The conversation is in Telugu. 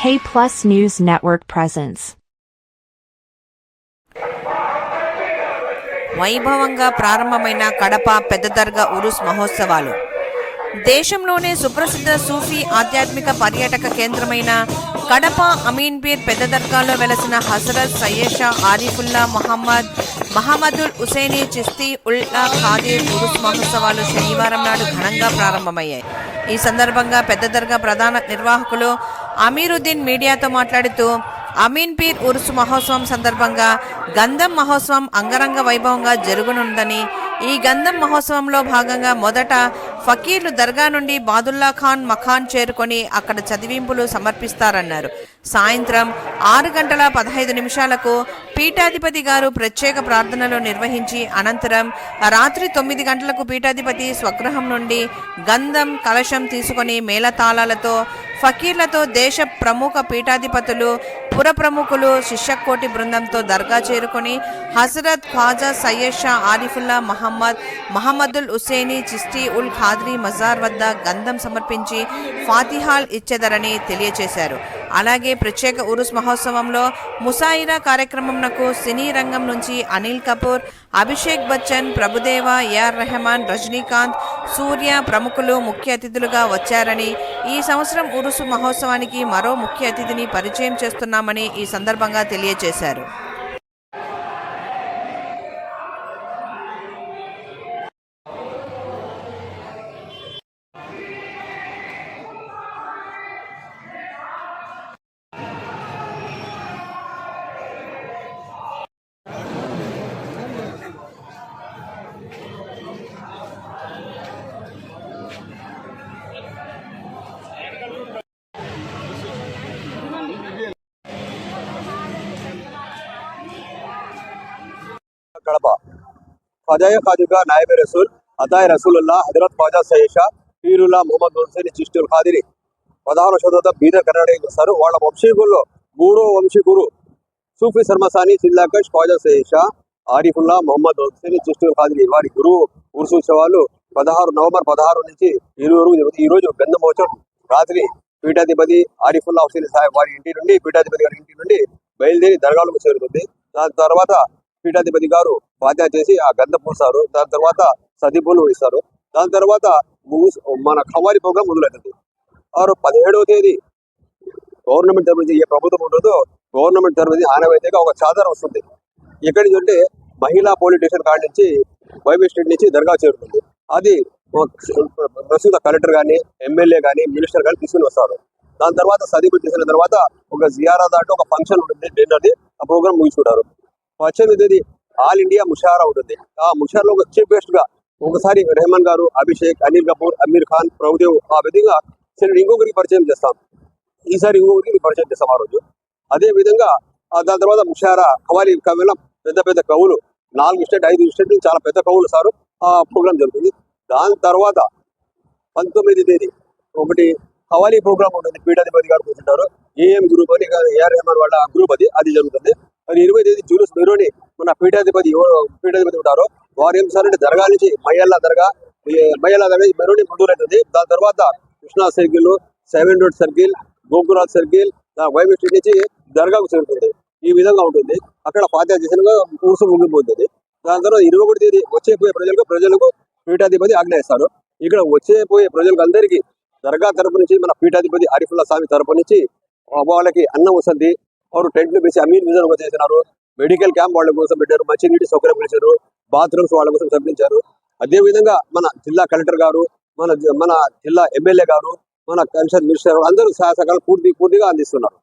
K Plus News Network presents. వైభవంగా ప్రారంభమైన కడప పెద్ద దర్గా ఉరుస్ మహోత్సవాలు దేశంలోనే సుప్రసిద్ధ సూఫీ ఆధ్యాత్మిక పర్యాటక కేంద్రమైన కడప అమీన్పీర్ పెద్ద దర్గాలో వెలసిన హజరత్ సయ్యషా ఆరిఫుల్లా మొహమ్మద్ మహమ్మదుల్ హుసేని చిస్తీ ఉల్లా ఖాదీర్ ఉరుస్ మహోత్సవాలు శనివారం నాడు ఘనంగా ప్రారంభమయ్యాయి ఈ సందర్భంగా పెద్ద దర్గా ప్రధాన నిర్వాహకులు అమీరుద్దీన్ మీడియాతో మాట్లాడుతూ అమీన్ పీర్ ఉరుసు మహోత్సవం సందర్భంగా గంధం మహోత్సవం అంగరంగ వైభవంగా జరుగునుందని ఈ గంధం మహోత్సవంలో భాగంగా మొదట ఫకీర్లు దర్గా నుండి బాదుల్లా ఖాన్ మఖాన్ చేరుకొని అక్కడ చదివింపులు సమర్పిస్తారన్నారు. సాయంత్రం ఆరు గంటల పదహైదు నిమిషాలకు పీఠాధిపతి గారు ప్రత్యేక ప్రార్థనలు నిర్వహించి అనంతరం రాత్రి తొమ్మిది గంటలకు పీఠాధిపతి స్వగృహం నుండి గంధం కలశం తీసుకొని మేళతాళాలతో ఫకీర్లతో దేశ ప్రముఖ పీఠాధిపతులు పుర ప్రముఖులు శిష్యకోటి బృందంతో దర్గా చేరుకొని హజరత్ ఖ్వాజా సయ్యద్ షా ఆరిఫుల్లా మహమ్మద్ మహమ్మదుల్ హుసేని చిస్టీ ఉల్ ఖాద్రీ మజార్ వద్ద గంధం సమర్పించి ఫాతిహాల్ ఇచ్చెదరని తెలియచేశారు. అలాగే ప్రత్యేక ఉరుస్ మహోత్సవంలో ముసాయిరా కార్యక్రమంకు సినీ రంగం నుంచి అనిల్ కపూర్ అభిషేక్ బచ్చన్ ప్రభుదేవ ఏఆర్ రెహమాన్ రజనీకాంత్ సూర్య ప్రముఖులు ముఖ్య అతిథులుగా వచ్చారని ఈ సంవత్సరం ఉరుసు మహోత్సవానికి మరో ముఖ్య అతిథిని పరిచయం చేస్తున్నామని ఈ సందర్భంగా తెలియజేశారు. కడప. ఖజాయ ఖాజుగా నాయబే రసూల్ అతాయ్ రసూలుల్లా హజరత్ ఖాజా సయేషా పీరుల్లా మొహమ్మద్ హుసేన్ చిస్టుల్ ఖాదిరి. పదహారు శోధత బీదర్ కర్ణాటక వస్తారు వాళ్ళ వంశీకుల్లో మూడో వంశీకురు సూఫీ శర్మసాని సిల్లాకష్ ఖాజా సయేషా ఆరిఫుల్లా మొహమ్మద్ హుసేన్ చిస్టుల్ ఖాదిరి. వారి గురువు ఉత్సవాలు పదహారు నవంబర్ పదహారు నుంచి ఇరువురు ఈ రోజు గంధ మహోత్సవం రాత్రి పీఠాధిపతి ఆరిఫుల్లా హుసేన్ సాహెబ్ వారి ఇంటి నుండి పీఠాధిపతి గారి ఇంటి నుండి బయలుదేరి దర్గాలకు చేరుతుంది దాని తర్వాత పీఠాధిపతి గారు బాధ్యత చేసి ఆ గంధ పూస్తారు. దాని తర్వాత సదిపూలు ఇస్తారు దాని తర్వాత మన ఖవారి ప్రోగ్రాం మొదలవుతుంది. ఆరు పదిహేడవ తేదీ గవర్నమెంట్ తరఫు ఏ ప్రభుత్వం ఉంటుందో గవర్నమెంట్ తరఫు ఆనవైతే ఆనవాయితీగా ఒక చాదర వస్తుంది. ఎక్కడి నుంచి అంటే మహిళా పోలీస్ స్టేషన్ కాడి నుంచి వైబీ స్టేట్ నుంచి దర్గా చేరుతుంది. అది ప్రస్తుత కలెక్టర్ కానీ ఎమ్మెల్యే కానీ మినిస్టర్ కానీ తీసుకుని వస్తారు. దాని తర్వాత సదిపు చేసిన తర్వాత ఒక జియారా దాంట్లో ఒక ఫంక్షన్ ఉంటుంది. డిన్నర్ది. ఆ ప్రోగ్రామ్ ముగించుకుంటారు పద్దెనిమిది తేదీ ఆల్ ఇండియా ముషారా ఉంటుంది ఆ ముషారాలో ఒక చీఫ్ గెస్ట్గా ఒకసారి రెహమాన్ గారు అభిషేక్ అనిల్ కపూర్ అమీర్ ఖాన్ ప్రభుదేవ్ ఆ విధంగా సరే ఇంకొకరికి పరిచయం చేస్తాం. ఈసారి ఇంకొకరికి పరిచయం చేస్తాం ఆ రోజు. అదే విధంగా దాని తర్వాత ముషారా కవాలి కవిల పెద్ద పెద్ద కవులు నాలుగు స్టేట్ ఐదు స్టేట్ నుంచి చాలా పెద్ద కవులు సారు. ఆ ప్రోగ్రాం జరుగుతుంది. దాని తర్వాత పంతొమ్మిది తేదీ ఒకటి కవాలి ప్రోగ్రామ్ ఉంటుంది పీఠాధిపతి గారు కూర్చుంటారు. ఏఎం గ్రూప్ అని ఏఆర్ రెహమాన్ వాళ్ళ గ్రూప్ అది అది జరుగుతుంది. మరి ఇరవై తేదీ జూలూస్ మెరోని మన పీఠాధిపతి పీఠాధిపతి ఉంటారో వారు ఏం సార్ దర్గా నుంచి మయ్యల్లా దర్గా ఈ మయ్యల్లా దర్గా ఈ మెరోని అవుతుంది దాని తర్వాత Krishna circle seven road circle Gokuraj circle YB street నుంచి దర్గాకు చేరుతుంది ఈ విధంగా ఉంటుంది. అక్కడ పాత చేసిన కూర్చు ముగిపోతుంది దాని తర్వాత ఇరవై ఒకటి తేదీ వచ్చే పోయే ప్రజలకు ప్రజలకు పీఠాధిపతి ఆజ్ఞయిస్తారు ఇక్కడ వచ్చే పోయే ప్రజలకు అందరికీ దర్గా తరపు నుంచి మన పీఠాధిపతి ఆరిఫుల్లా స్వామి తరపు నుంచి వాళ్ళకి అన్నం వస్తుంది వారు టెంట్లు వేసి అమీర్ విజన్ చేసినారు. మెడికల్ క్యాంప్ వాళ్ళ కోసం పెట్టారు. మంచినీటి సౌకర్యం పెంచారు బాత్రూమ్స్ వాళ్ళ కోసం కల్పించారు అదే విధంగా మన జిల్లా కలెక్టర్ గారు మన మన జిల్లా ఎమ్మెల్యే గారు మన కన్సర్న్ మినిస్టర్ అందరూ సహాయ సహకారాలు పూర్తి పూర్తిగా అందిస్తున్నారు.